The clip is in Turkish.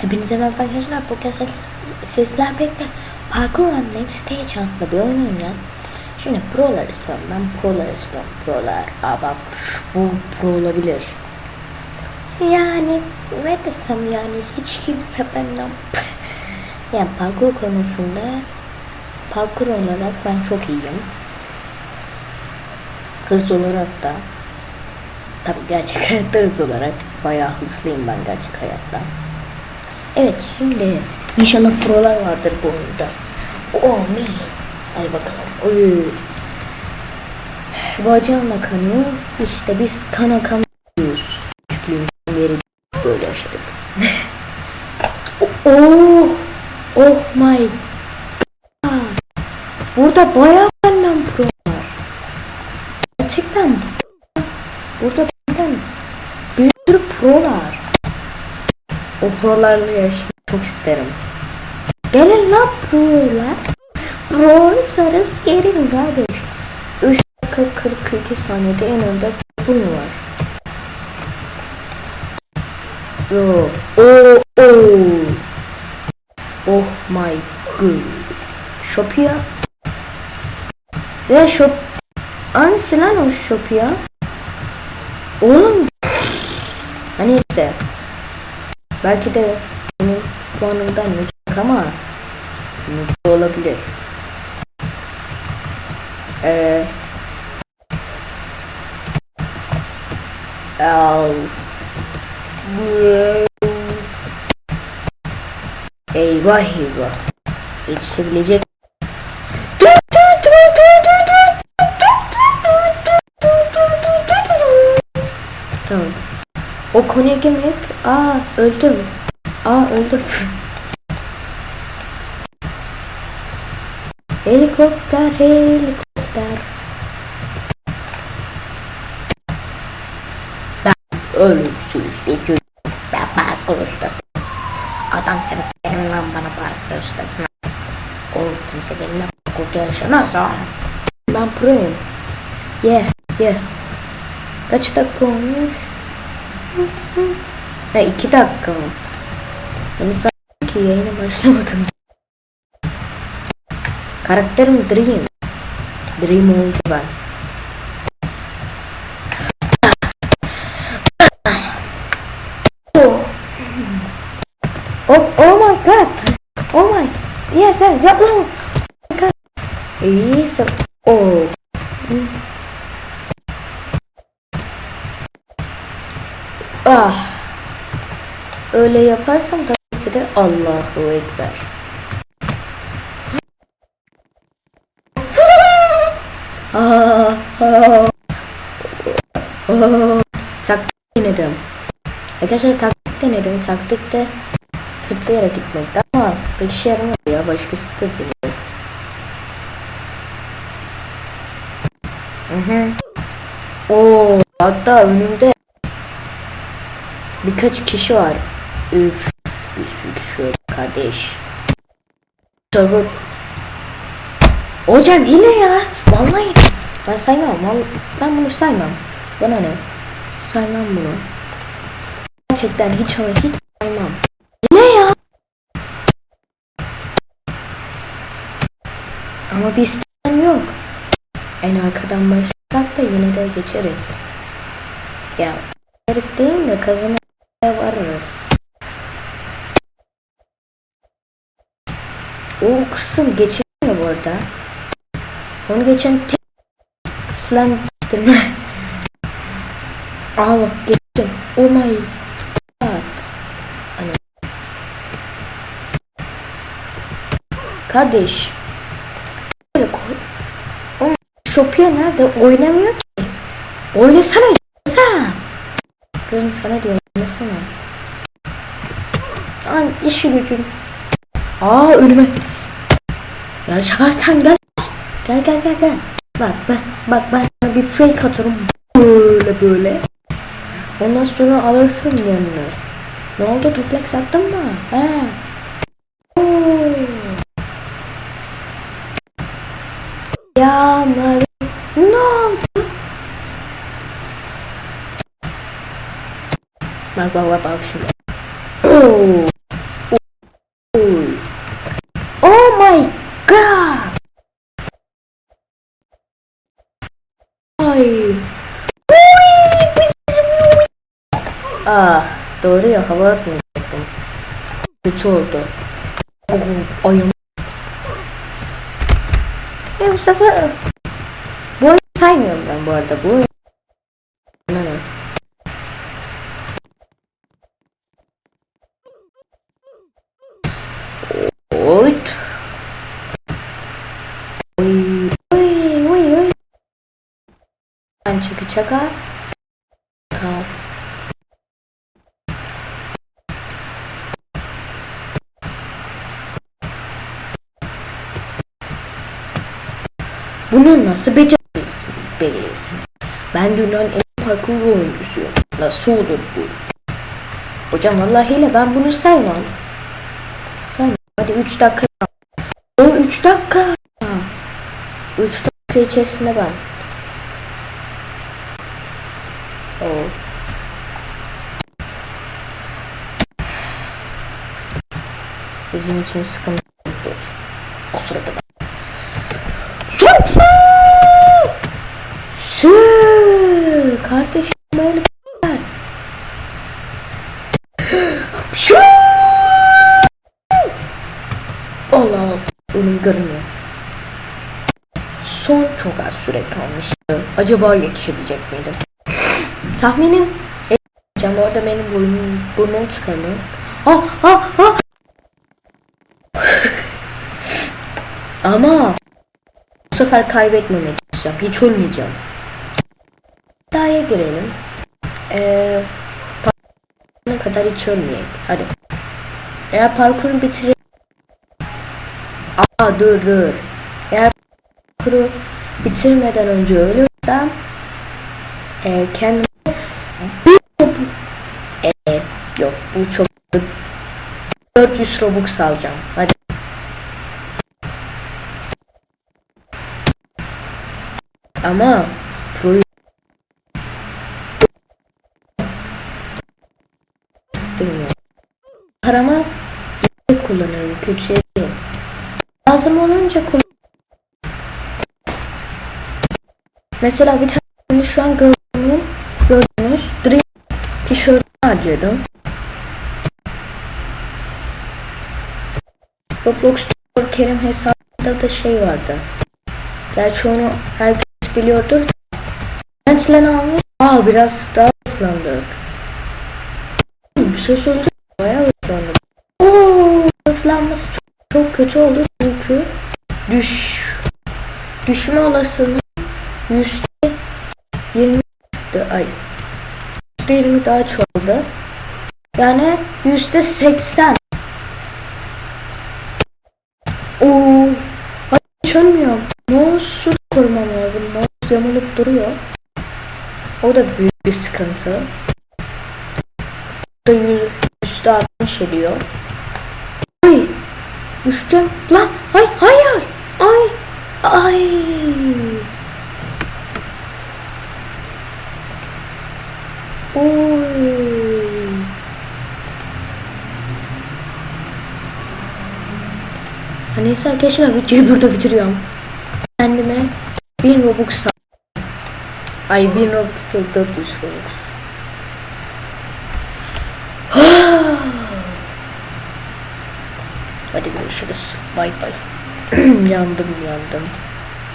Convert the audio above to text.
Hepinize merhaba arkadaşlar. Bugün ses, sesler birlikte parkur anlayıp stage adlı bir oyun oynayacağız. Şimdi prolar istiyorum. Ben prolar istiyorum. Prolar. Aa bak bu pro olabilir. Yani ne desem yani hiç kimse benden yani parkur konusunda parkur olarak ben çok iyiyim. Hız olarak da tabi gerçek hayatta hız olarak bayağı hızlıyım ben gerçek hayatta. Evet şimdi inşallah prolar vardır bu oyunda. Oh me. Hadi bakalım. Oy. Bacağımla kanıyor. İşte biz kana kanıyoruz. Küçüklüğümüzden beri böyle yaşadık. oh. Oh my. Burada bayağı benden pro var. Gerçekten burada benden bir sürü pro var. O prolarla yarışmayı çok isterim. Gelin lan prolar. Prolarız gelin kardeş. 3 dakika 42 saniyede en önde bunu var. Yo. Oh, oh. Oh my god. Shopia. Ya shop. Hangisi lan o Shopia? Oğlum. Neyse. Belki de benim puanımdan yüksek ama mutlu olabilir. Ee, al. Eyvah eyvah. Yetişebilecek. Tamam. O konuya girmek. Aa öldüm. Aa öldüm. helikopter helikopter. Ben ölümsüz bir çocuk. Ben parkur ustasıyım. Adam seni senin lan bana parkur ustasına. O kimse benimle parkurda yarışamaz ha. Ben proyum. Yeah yeah. Kaç dakika olmuş? Ha iki dakika mı? Hani sanki yayına başlamadım. Karakterim Dream. Dream oldu. Oh. oh, my god. Oh my. Yes. Yes. Oh. Öyle yaparsam tabii ki de Allahu Ekber. Taktik denedim. Arkadaşlar taktik denedim. Taktikte zıplayarak gitmekti ama pek işe yaramadı ya. Başkası da değil. Hı hı. Oo, hatta önümde birkaç kişi var. Üf, kişi var kardeş. Server. Hocam yine ya. Vallahi ben saymam. Vallahi, ben bunu saymam. Bana ne? Saymam bunu. Gerçekten hiç ama hiç saymam. Yine ya. Ama bir istemem yok. En arkadan başlasak da yine de geçeriz. Ya geçeriz değil de kazanır varırız. O kısım geçilmiyor bu arada. Onu geçen tek slendirme. Aa bak geçtim. Oh my god. Hani. Kardeş. Böyle koy. Oğlum Shopia nerede? Oynamıyor ki. Oynasana. Oynasana. Kızım sana diyorum. Oynasana. Lan işi gücün. Aa önüme. Yarışarsan gel. Gel gel gel gel. Bak ben bak ben sana bir fake atarım. Böyle böyle. Ondan sonra alırsın yanına. Ne oldu toprak sattın mı? He. Ya Mari. Ne oldu? Bak bak bak şimdi. Oo. Vay. Aa, doğru ya hava atmayacaktım. Kötü oldu. Oh, ayım. E bu sefer bu oyunu saymıyorum ben bu arada bu oyunu. Ben çıkı çaka. Kal. Bunu nasıl becerebilirsin? Ben dünyanın en parkur oyuncusuyum. Nasıl olur bu? Hocam vallahi ile ben bunu saymam. Saymam. Hadi 3 dakika. O 3 dakika. 3 dakika içerisinde ben. Oo. Bizim için sıkıntı olur. O sırada ben. Şu kardeşim böyle ver. Şu Allah önüm görünmüyor. Son çok az süre kalmıştı. Acaba yetişebilecek miydim? Tahminim edeceğim. Orada benim burnum, burnum çıkarmıyor. Ha ha ha. Ama bu sefer kaybetmemeye çalışacağım. Hiç ölmeyeceğim. İddiaya girelim. Ee, ne kadar hiç ölmeyek. Hadi. Eğer parkuru bitirir... Aa dur dur. Eğer parkuru bitirmeden önce ölürsem e, kendime bir e, yok bu çok 400 Robux alacağım. Hadi. Ama Stroy istemiyorum. Paramı iyi kullanıyorum. Kötüye değil. Lazım olunca kullan. Mesela bir tane şu an gördüğüm gördüğünüz Dream tişört harcadım. Roblox Store Kerim hesabında da şey vardı. Gerçi onu herkes biliyordur. Gençlen almış. Aa biraz daha ıslandık. Bir şey söyleyeceğim. Bayağı ıslandım. Oo, ıslanması çok, çok kötü olur çünkü düş düşme olasılığı yüzde yirmi ay yüzde yirmi daha çoğaldı. Yani yüzde seksen. Oo, hiç ölmüyorum. Mouse'u da korumam lazım. Yamulup duruyor. O da büyük bir sıkıntı. O da yüz- yüzde altmış ediyor. Ay! Düştüm. Lan! Ay! Hayır! Ay! Ay! Oy! Neyse arkadaşlar videoyu burada bitiriyorum. Kendime 1000 Robux Ay 1000 Robux değil 400 Robux. Hadi görüşürüz. Bay bay. yandım yandım.